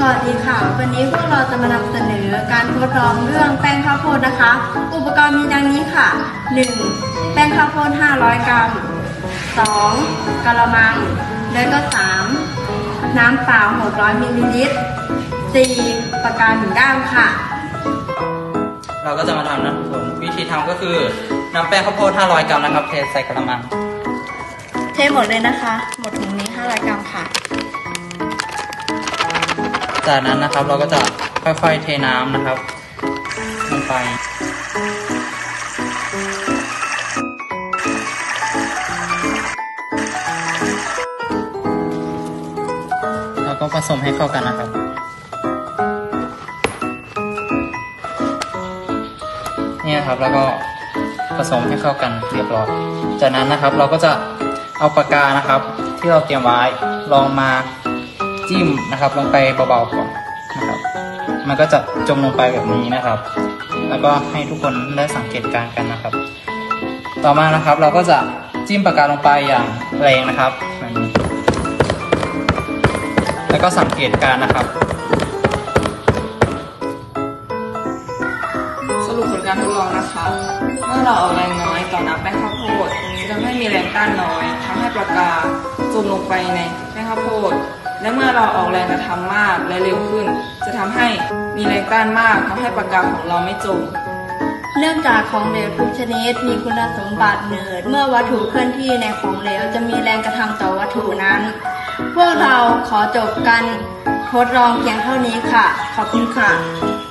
สวัสดีค่ะ วันนี้พวกเราจะมานำเสนอการทดลองเรื่องแป้งข้าวโพดนะคะ อุปกรณ์มีดังนี้ค่ะ 1. แป้งข้าวโพด 500 กรัม 2. กะละมัง และก็ 3. น้ำเปล่า 600 มิลลิลิตร 4. ปากกาหนึ่งด้ามค่ะ เราก็จะมาทำนะทุกคนวิธีทำก็คือนำแป้งข้าวโพด 500 กรัมนะครับเทใส่กระมัง เทหมดเลยนะคะ หมดถุงนี้ 500 กรัมค่ะ จากนั้นนะครับเราก็จะค่อยๆเทน้ำนะครับลงไปแล้วก็ผสมให้เข้ากันนะครับนี่นะครับแล้วก็ผสมให้เข้ากันเรียบร้อย จากนั้นนะครับเราก็จะเอาปากกานะครับ ที่เราเตรียมไว้ลองมา จิ้มนะครับ ลงไปเบาๆก่อนนะครับ มันก็จะจมลงไปแบบนี้นะครับ แล้วก็ให้ทุกคนได้สังเกตการณ์กันนะครับ ต่อมานะครับเราก็จะจิ้มปากกาลงไปอย่างแรงนะครับแบบนี้แล้วก็สังเกตการณ์นะครับ สรุปผลการทดลองนะคะ เมื่อเราออกแรงน้อยต่อน้ำแป้งข้าวโพดจะทำให้มีแรงต้านน้อยทำให้ปากกาจมลงไปในแป้งข้าวโพด และเมื่อเราออกแรงกระทำมากและเร็วขึ้น จะทำให้มีแรงต้านมากทำให้ปากกาของเราไม่จม เนื่องจากของเหลวทุกชนิดมีคุณสมบัติเหนือเมื่อวัตถุเคลื่อนที่ในของเหลวจะมีแรงกระทำต่อวัตถุนั้น พวกเราขอจบกันทดลองเพียงเท่านี้ค่ะ ขอบคุณค่ะ